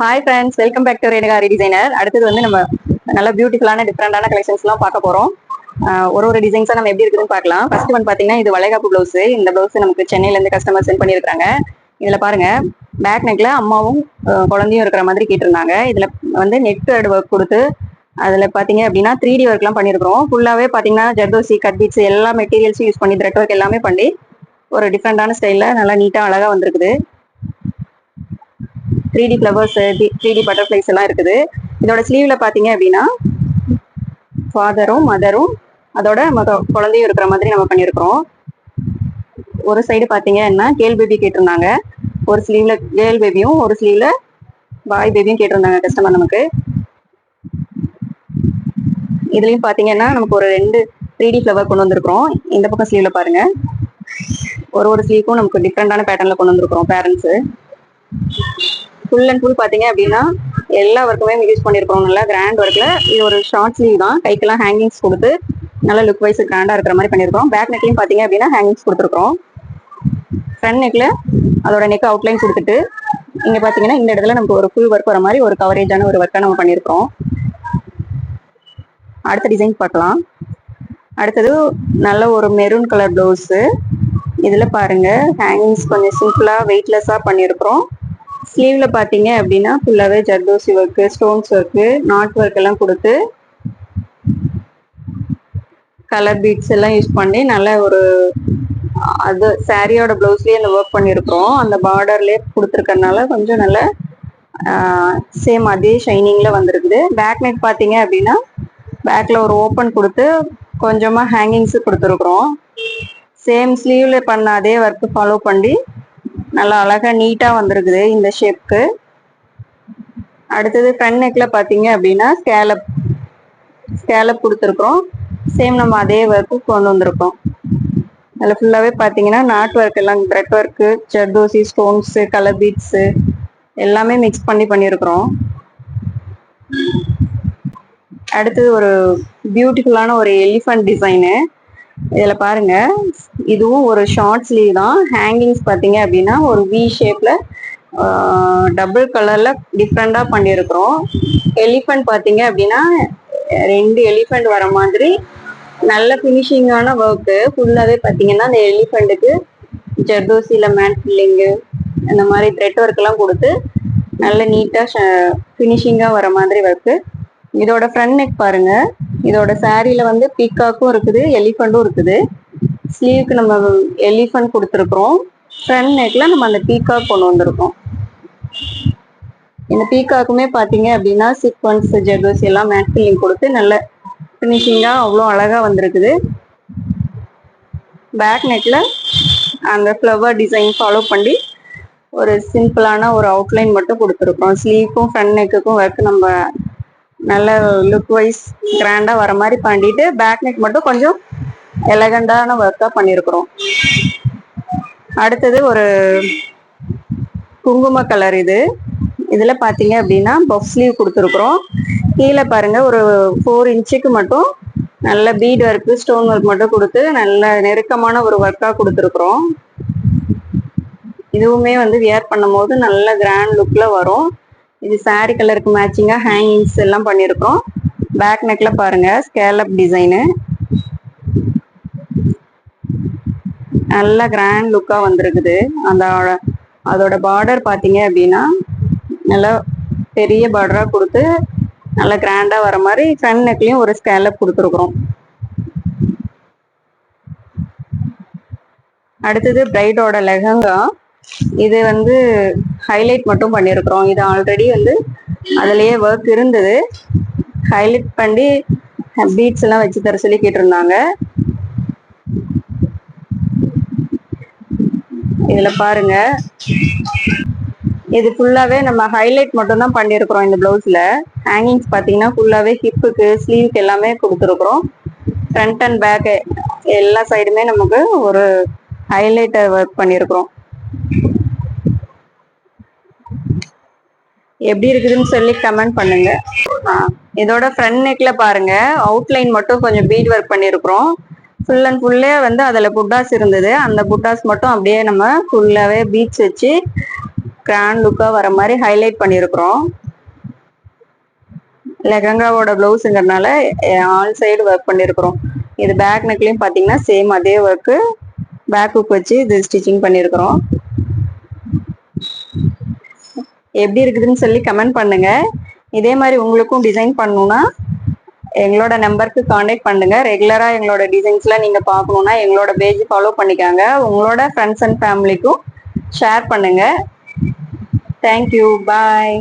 Hi friends welcome back to ரேணுகாரி designer அடுத்தது வந்து நம்ம நல்ல பியூட்டிஃபுல்லான டிஃப்ரெண்டான கலெக்ஷன்ஸ்லாம் பார்க்க போகிறோம் ஒரு ஒரு டிசைன்ஸாக நம்ம எப்படி இருக்குதுன்னு பார்க்கலாம். ஃபர்ஸ்ட் ஒன் பார்த்தீங்கன்னா இது வளைகாப்பு ப்ளவுஸு இந்த ப்ளவுஸ் நமக்கு சென்னையிலேருந்து கஸ்டமர் சென்ட் பண்ணியிருக்காங்க இதில் பாருங்கள் பேக் நெக்கில் அம்மாவும் குழந்தையும் இருக்கிற மாதிரி கேட்டிருந்தாங்க. இதில் வந்து நெட் ஒர்க் கொடுத்து அதில் பார்த்தீங்க அப்படின்னா த்ரீ டி ஒர்க்லாம் பண்ணியிருக்கிறோம். ஃபுல்லாகவே பார்த்தீங்கன்னா ஜர்தோசி கட் பீட்ஸ் எல்லா மெட்டீரியல்ஸும் யூஸ் பண்ணி த்ரெட் ஒர்க் எல்லாமே பண்ணி ஒரு டிஃப்ரெண்டான ஸ்டைலில் நல்லா நீட்டாக அழகாக வந்திருக்குது. Three D flowers three D butterflies எல்லாம் இருக்குது. இதோட ஸ்லீவ்ல பாத்தீங்க அப்படின்னா ஃபாதரும் மதரும் அதோட மத குழந்தையும் இருக்கிற மாதிரி நம்ம பண்ணியிருக்கிறோம். ஒரு சைடு பார்த்தீங்கன்னா கேர்ள் பேபி கேட்டிருந்தாங்க. ஒரு ஸ்லீவ்ல கேர்ள் பேபியும் ஒரு ஸ்லீவ்ல பாய் பேபியும் கேட்டிருந்தாங்க கஸ்டமர் நமக்கு. இதுலயும் பாத்தீங்கன்னா நமக்கு ஒரு ரெண்டு த்ரீ டி ஃப்ளவர் கொண்டு வந்திருக்கிறோம். இந்த பக்கம் ஸ்லீவ்ல பாருங்க. ஒரு ஒரு ஸ்லீவ்க்கும் நமக்கு டிஃப்ரெண்டான பேட்டர்ன்ல கொண்டு வந்திருக்கிறோம் பேரண்ட்ஸு ஃபுல் அண்ட் ஃபுல் பார்த்தீங்க அப்படின்னா எல்லா ஒர்க்குமே யூஸ் பண்ணியிருக்கோம் நல்லா கிராண்ட் ஒர்க்கில் இது ஒரு ஷார்ட் ஸ்லீவ் தான். கைக்கெல்லாம் ஹேங்கிங்ஸ் கொடுத்து நல்லா லுக் வைஸ் கிராண்டாக இருக்கிற மாதிரி பண்ணியிருக்கோம் பேக் நெக்லையும் பார்த்தீங்க அப்படின்னா ஹேங்கிங்ஸ் கொடுத்துருக்கோம் ஃப்ரண்ட் நெக்கில் அதோட நெக் அவுட்லைன் கொடுத்துட்டு இங்கே பார்த்தீங்கன்னா இந்த இடத்துல நமக்கு ஒரு ஃபுல் ஒர்க் வர மாதிரி ஒரு கவரேஜான ஒரு ஒர்க்கை நம்ம பண்ணியிருக்கோம் அடுத்த டிசைன் பார்க்கலாம். அடுத்தது நல்ல ஒரு மெரூன் கலர் ப்ளவுஸு இதில் பாருங்கள் ஹேங்கிங்ஸ் கொஞ்சம் சிம்பிளாக வெயிட்லெஸ்ஸாக பண்ணியிருக்கிறோம் ஸ்லீவ்ல பார்த்தீங்க அப்படின்னா ஃபுல்லாகவே zardozi work stones work knot work எல்லாம் கொடுத்து கலர் பீட்ஸ் எல்லாம் யூஸ் பண்ணி நல்ல ஒரு அது சாரியோட ப்ளவுஸ்லேயே அந்த ஒர்க் பண்ணியிருக்கிறோம். அந்த பார்டர்லேயே கொடுத்துருக்கறனால கொஞ்சம் நல்ல சேம் அதே ஷைனிங்கில் வந்திருக்குது. பேக் நெக் பார்த்தீங்க அப்படின்னா பேக்கில் ஒரு ஓப்பன் கொடுத்து கொஞ்சமாக ஹேங்கிங்ஸு கொடுத்துருக்குறோம். சேம் ஸ்லீவில் பண்ண அதே ஒர்க்கு ஃபாலோ பண்ணி நல்லா அழகாக நீட்டாக வந்திருக்குது இந்த ஷேப்க்கு அடுத்தது ஃப்ரண்ட் நெக்கில் பார்த்தீங்க அப்படின்னா ஸ்கேலப் ஸ்கேலப் கொடுத்துருக்குறோம். சேம் நம்ம அதே ஒர்க்கு கொண்டு வந்திருக்கோம். அதில் ஃபுல்லாகவே பார்த்தீங்கன்னா நாட் ஒர்க் எல்லாம் thread work zardozi stones colour beads எல்லாமே மிக்ஸ் பண்ணி பண்ணியிருக்கிறோம் அடுத்தது ஒரு பியூட்டிஃபுல்லான ஒரு எலிஃபண்ட் டிசைனு இதில் பாருங்க. இதுவும் ஒரு ஷார்ட் ஸ்லீவ் தான். ஹேங்கிங்ஸ் பார்த்தீங்க அப்படின்னா ஒரு வி ஷேப்பில் டபுள் கலரில் டிஃப்ரெண்ட்டாக பண்ணியிருக்கிறோம் எலிஃபண்ட் பார்த்தீங்க அப்படின்னா ரெண்டு எலிஃபண்ட் வர மாதிரி நல்ல ஃபினிஷிங்கான ஒர்க்கு ஃபுல்லாகவே பார்த்தீங்கன்னா அந்த எலிஃபண்ட்டுக்கு ஜர்தோசியில் மேன் ஃபில்லிங்கு அந்த மாதிரி த்ரெட் ஒர்க்கெல்லாம் கொடுத்து நல்ல நீட்டாக ஃபினிஷிங்காக வர மாதிரி ஒர்க்கு இதோட ஃப்ரண்ட் நெக் பாருங்கள் இதோட சாரியில வந்து பீக்காக்கும் இருக்குது எலிஃபண்ட்டும் இருக்குது. ஸ்லீவ்க்கு நம்ம எலிஃபண்ட் கொடுத்துருக்குறோம். ஃப்ரண்ட் நெக்ல நம்ம அந்த பீக்காக் கொண்டு வந்திருக்கோம். இந்த பீக்காக்குமே பார்த்தீங்க அப்படின்னா சீக்வன்ஸ் ஜெகர்ஸ் எல்லாம் மேட் ஃபில்லிங் கொடுத்து நல்ல ஃபினிஷிங்காக அவ்வளோ அழகாக வந்திருக்குது. பேக் நெக்கில் அந்த ஃப்ளவர் டிசைன் ஃபாலோ பண்ணி ஒரு சிம்பிளான ஒரு அவுட்லைன் மட்டும் கொடுத்துருக்கோம். ஸ்லீவுக்கும் ஃப்ரண்ட் நெக்குக்கும் ஒர்க் நம்ம நல்ல லுக் வைஸ் கிராண்டா வர மாதிரி பண்ணிட்டு பேக் நெக் மட்டும் கொஞ்சம் எலகண்டான ஒர்க்கா பண்ணியிருக்கிறோம் அடுத்தது ஒரு குங்கும கலர் இது. இதுல பாத்தீங்க அப்படின்னா பஃப் ஸ்லீவ் கொடுத்துருக்குறோம். கீழே பாருங்க ஒரு ஃபோர் இன்ச்சுக்கு மட்டும் நல்ல பீட் ஒர்க் ஸ்டோன் ஒர்க் மட்டும் கொடுத்து நல்ல நெருக்கமான ஒரு ஒர்க்கா கொடுத்துருக்குறோம். இதுவுமே வந்து வியர் பண்ணும்போது நல்ல கிராண்ட் லுக்ல வரும். இது சாரி கலருக்கு மேட்சிங்காக ஹேங்கிங்ஸ் எல்லாம் பண்ணியிருக்கோம் பேக் நெக்கில் பாருங்கள் ஸ்கேலப் டிசைனு நல்ல கிராண்ட் லுக்காக வந்திருக்குது. அந்த அதோட பார்டர் பார்த்தீங்க அப்படின்னா நல்லா பெரிய பார்டராக கொடுத்து நல்லா கிராண்டாக வர மாதிரி ஃப்ரண்ட் நெக்லேயும் ஒரு ஸ்கேலப் கொடுத்துருக்குறோம். அடுத்தது பிரைடோட லெஹங்கா. இது வந்து ஹைலைட் மட்டும் பண்ணியிருக்கிறோம். இது ஆல்ரெடி வந்து அதுலயே ஒர்க் இருந்தது. ஹைலைட் பண்ணி பீட்ஸ் எல்லாம் வச்சு தர சொல்லி கேட்டிருந்தாங்க. இதுல பாருங்க. இது ஃபுல்லாவே நம்ம ஹைலைட் மட்டும் தான் பண்ணியிருக்கிறோம் இந்த பிளவுஸ்ல ஹேங்கிங்ஸ் பாத்தீங்கன்னா ஃபுல்லாவே ஹிப்புக்கு ஸ்லீவ்க்கு எல்லாமே கொடுத்துருக்குறோம். ஃப்ரண்ட் அண்ட் பேக் எல்லா சைடுமே நமக்கு ஒரு ஹைலைட்டர் ஒர்க் பண்ணியிருக்கிறோம். எப்படி இருக்குதுன்னு சொல்லி கமெண்ட் பண்ணுங்க. இதோட ஃப்ரண்ட் நெக்ல பாருங்க. அவுட்லைன் மட்டும் கொஞ்சம் பீட் ஒர்க் பண்ணியிருக்கிறோம் ஃபுல் அண்ட் ஃபுல்லே வந்து அதில் புட்டாஸ் இருந்தது. அந்த புட்டாஸ் மட்டும் அப்படியே நம்ம ஃபுல்லாகவே பீச் வச்சு கிராண்ட் லுக்காக வர மாதிரி ஹைலைட் பண்ணியிருக்கிறோம் லெஹங்காவோட ப்ளவுஸுங்கிறதுனால ஆல் சைடு ஒர்க் பண்ணியிருக்கிறோம் இது பேக் நெக்லையும் பார்த்தீங்கன்னா சேம் அதே ஒர்க்கு பேக் ஹுக் வச்சு இது ஸ்டிச்சிங் பண்ணியிருக்கிறோம் எப்படி இருக்குதுன்னு சொல்லி கமெண்ட் பண்ணுங்க. இதே மாதிரி உங்களுக்கும் டிசைன் பண்ணணும்னா எங்களோட நம்பருக்கு காண்டாக்ட் பண்ணுங்க. ரெகுலரா எங்களோட டிசைன்ஸ்லாம் நீங்க பார்க்கணும்னா எங்களோட பேஜ் ஃபாலோ பண்ணிக்காங்க. உங்களோட ஃப்ரெண்ட்ஸ் அண்ட் ஃபேமிலிக்கும் ஷேர் பண்ணுங்க. Thank you bye